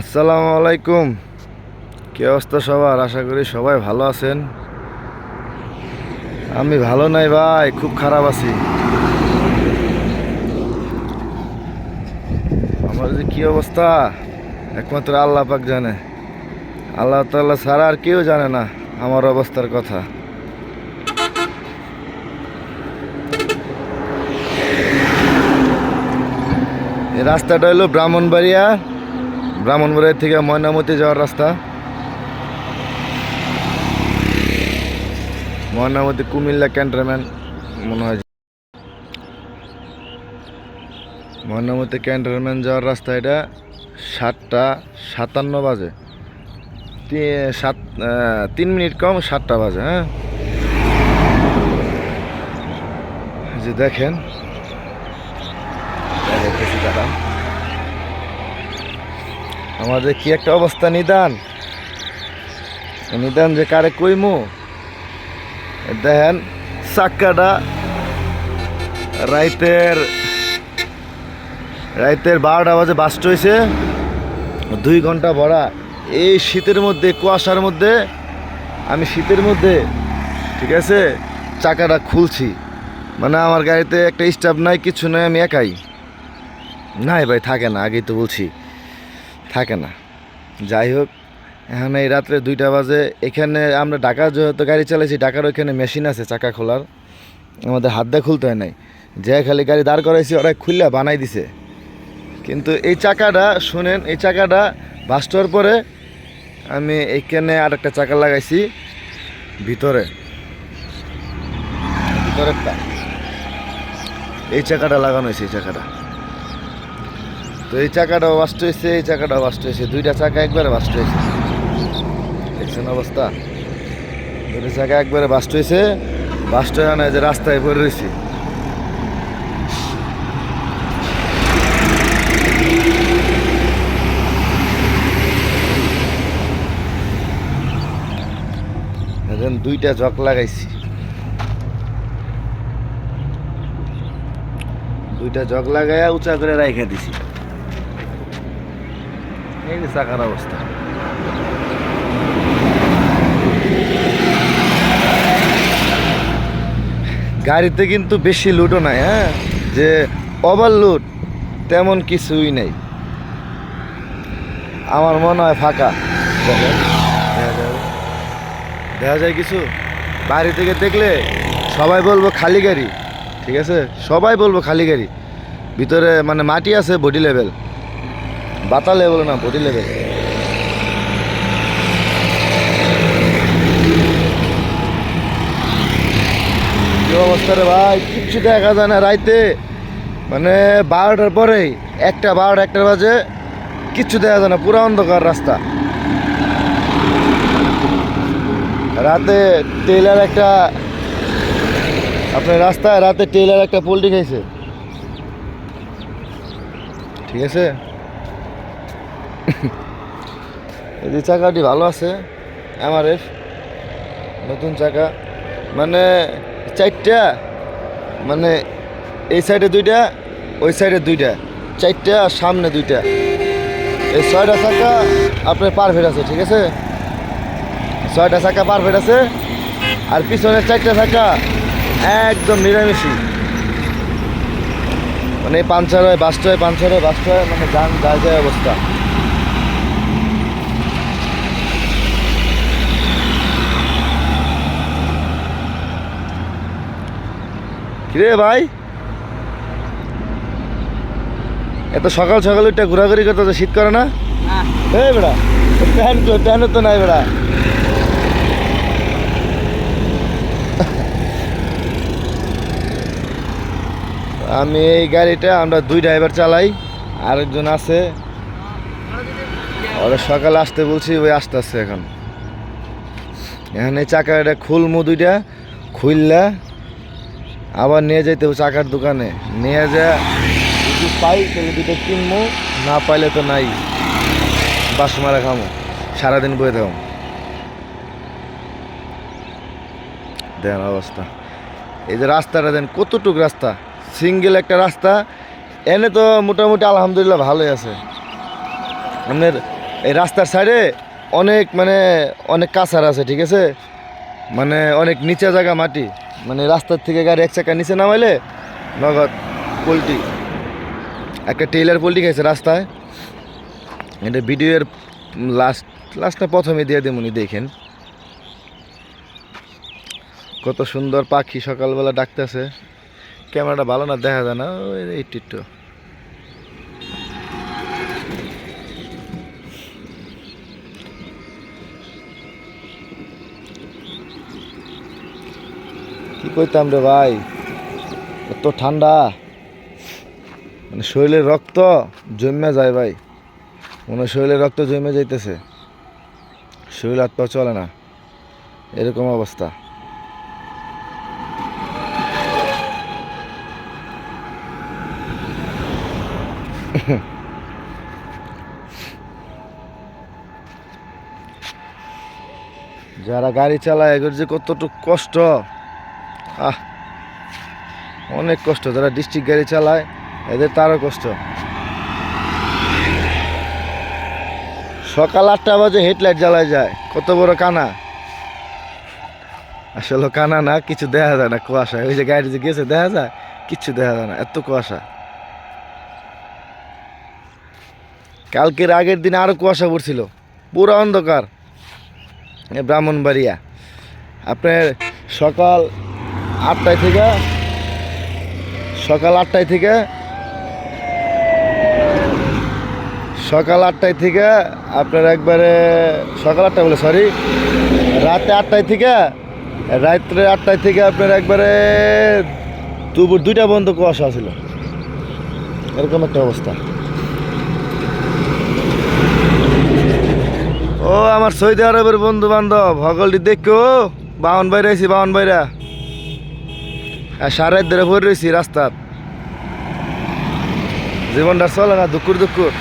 আসসালামু আলাইকুম। কি অবস্থা সবার? আশা করি সবাই ভালো আছেন। আমি ভালো নাই ভাই, খুব খারাপ আছি। আমার যে কি অবস্থা? একমাত্র আল্লাহ পাক জানে। আল্লাহ তাল্লাহ ছাড়া আর কেউ জানে না আমার অবস্থার কথা। রাস্তাটা হলো ব্রাহ্মণবাড়িয়া। ব্রাহ্মণবাড়িয়া থেকে ময়নামতি যাওয়ার রাস্তা। ময়নামতি কুমিল্লা ক্যান্টনমেন্ট মনে হয় ময়নামতি ক্যান্টনমেন্ট যাওয়ার রাস্তা এটা সাতটা সাতান্ন বাজে। সাত তিন মিনিট কম সাতটা বাজে হ্যাঁ? যে দেখেন আমাদের কি একটা অবস্থা নিদান? নিদান যে কারে কইমু? দেখেন চাক্কাটা রাইতের রাইতের বারোটা বাজে বাস্ট হয়েছে দুই ঘণ্টা ভরা। এই শীতের মধ্যে, কুয়াশার মধ্যে, আমি শীতের মধ্যে, ঠিক আছে, চাকাটা খুলছি। মানে আমার গাড়িতে একটা স্টাফ নাই, কিছু নাই, আমি একাই। নাই ভাই, থাকে না, আগেই তো বলছি। থাকে না। যাই হোক, এখন এই রাত্রে দুইটা বাজে। এখানে আমরা ঢাকা যেহেতু গাড়ি চালাইছি, ঢাকার ওইখানে মেশিন আছে চাকা খোলার। আমাদের হাত দিয়ে খুলতে হয় নাই। যে খালি গাড়ি দাঁড় করাইছি, ওরা খুললা বানাই দিছে। কিন্তু এই চাকাটা, শুনেন, এই চাকাটা বাস্ট হওয়ার পরে আমি এইখানে আর একটা চাকা লাগাইছি, ভিতরে। ভিতরেরটা। এই চাকাটা লাগানো হয়েছে, এই চাকাটা। তো এই চাকাটাও বাস্ট হয়েছে, এই চাকাটাও বাস্ট হয়েছে। দুইটা চাকা একবারে বাস্ট হয়েছে। দেখছেন অবস্থা? দুইটা চাকা একবারে বাস্ট হয়েছে। বাস্ট হয়ে না যে রাস্তায় পড়ে রয়েছি। দুইটা জক লাগাইছি। দুইটা জগ লাগাইয়া উঁচা করে রাইখা দিছি। অবস্থা। গাড়িতে কিন্তু বেশি লুটও নাই হ্যাঁ? যে ওভারলোড তেমন কিছুই নেই। আমার মনে হয় ফাঁকা। দেখা যায় কিছু? বাইরে থেকে দেখলে সবাই বলব খালি গাড়ি, ঠিক আছে? সবাই বলব খালি গাড়ি। ভিতরে মানে মাটি আছে বডি লেভেল বাতা লেভেল না বডি লেভেল অবস্থা রে ভাই? কিচ্ছু দেখা যায় না রাইতে। মানে বারোটার পরেই, একটা বারোটা একটার বাজে, কিচ্ছু দেখা যায় না, পুরো অন্ধকার রাস্তা। রাতে টেইলার একটা, আপনার রাস্তায় রাতে টেইলার একটা পোল্ট্রি খাইছে। ঠিক আছে? এই চাকাটি ভালো আছে এমআরএফ নতুন চাকা। মানে চারটা মানে এই সাইডে দুইটা, ওই সাইডে দুইটা, চারটা আর সামনে দুইটা। এই ছয়টা চাকা আপনার পারফেক্ট আছে, ঠিক আছে? ছয়টা চাকা পারফেক্ট আছে, আর পিছনের চারটা চাকা একদম নিরামিষি মানে পাঞ্চার হয় বাস্ট হয় পাঞ্চার হয় বাস্ট হয় মানে যান যায় যায় অবস্থা। কিরে ভাই? এত সকাল সকাল একটা ঘোরাঘুরি করতে তো শীত করে না? এই বেড়া প্যান্ট তো প্যান্ট তো নাই বেড়া। আমি এই গাড়িটা আমরা দুই ড্রাইভার চালাই আরেকজন আছে। ওরা সকালে আসতে বলছি ওই আসতে আসছে এখন। এখানে চাকাটা খুলমু দুইটা খুললা আবার নিয়ে যাইতে হবে চাকার দোকানে। নিয়ে যা, যদি পাই তাহলে দুটো কিনবো না পাইলে তো নাই। বাস মারা খামো, সারাদিন বয়ে থাকো দেন অবস্থা। এই যে রাস্তাটা দেন, কতটুক রাস্তা? সিঙ্গেল একটা রাস্তা, এনে তো মোটামুটি আলহামদুলিল্লাহ ভালোই আছে। আপনার এই রাস্তার সাইডে অনেক মানে অনেক কাছার আছে, ঠিক আছে? মানে অনেক নিচে জায়গা মাটি। মানে রাস্তার থেকে গাড়ি এক চাকা নিচে নামাইলে নগদ পোলট্রি। একটা টেইলার পোলট্রি খাইছে রাস্তায়। এটা ভিডিওর লাস্ট লাস্টটা প্রথমে দিয়ে দেবনি দেখেন। কত সুন্দর পাখি সকালবেলা ডাকতেছে। ক্যামেরাটা ভালো না, দেখা যায় না। ওই একটু একটু কইতাম রে ভাই, এত ঠান্ডা। মানে শরীরের রক্ত জমে যায় ভাই। মনে শরীরের রক্ত জমে যাইতেছে। শরীর হাত পা চলে না। এরকম অবস্থা। যারা গাড়ি চালায় এগুলোর যে কতটুকু কষ্ট। আহ, অনেক কষ্ট, যারা ডিস্ট্রিক্ট গাড়ি চালায়, এদের তারও কষ্ট। সকাল আটটা বাজে হেডলাইট জ্বালায় যায়, কত বড় কানা। আসলে কানা না, কিছু দেখা যায় না, কুয়াশা। ওই যে গাড়ি যে গেছে, দেখা যায়? কিচ্ছু দেখা যায় না, এত কুয়াশা। কালকের আগের দিন আরও কুয়াশা পড়ছিল, পুরো অন্ধকার। ব্রাহ্মণবাড়িয়া। আপনার সকাল আটটায় থেকে, সকাল আটটায় থেকে, সকাল আটটায় থেকে আপনার একবারে, সকাল আটটা বলে সরি রাতে আটটায় থেকে, রাত্রে আটটায় থেকে আপনার একবারে দুপুর দুইটা বন্ধ কুয়াশা ছিল। এরকম একটা অবস্থা। ও আমার সৌদি আরবের বন্ধু বান্ধব হগলটি দেখো, বাহন বাইরে আছি বাহন বাইরা। আট ধরে ভরে রয়েছি রাস্তার। জীবনটা চলে না দুকুর দুকুর।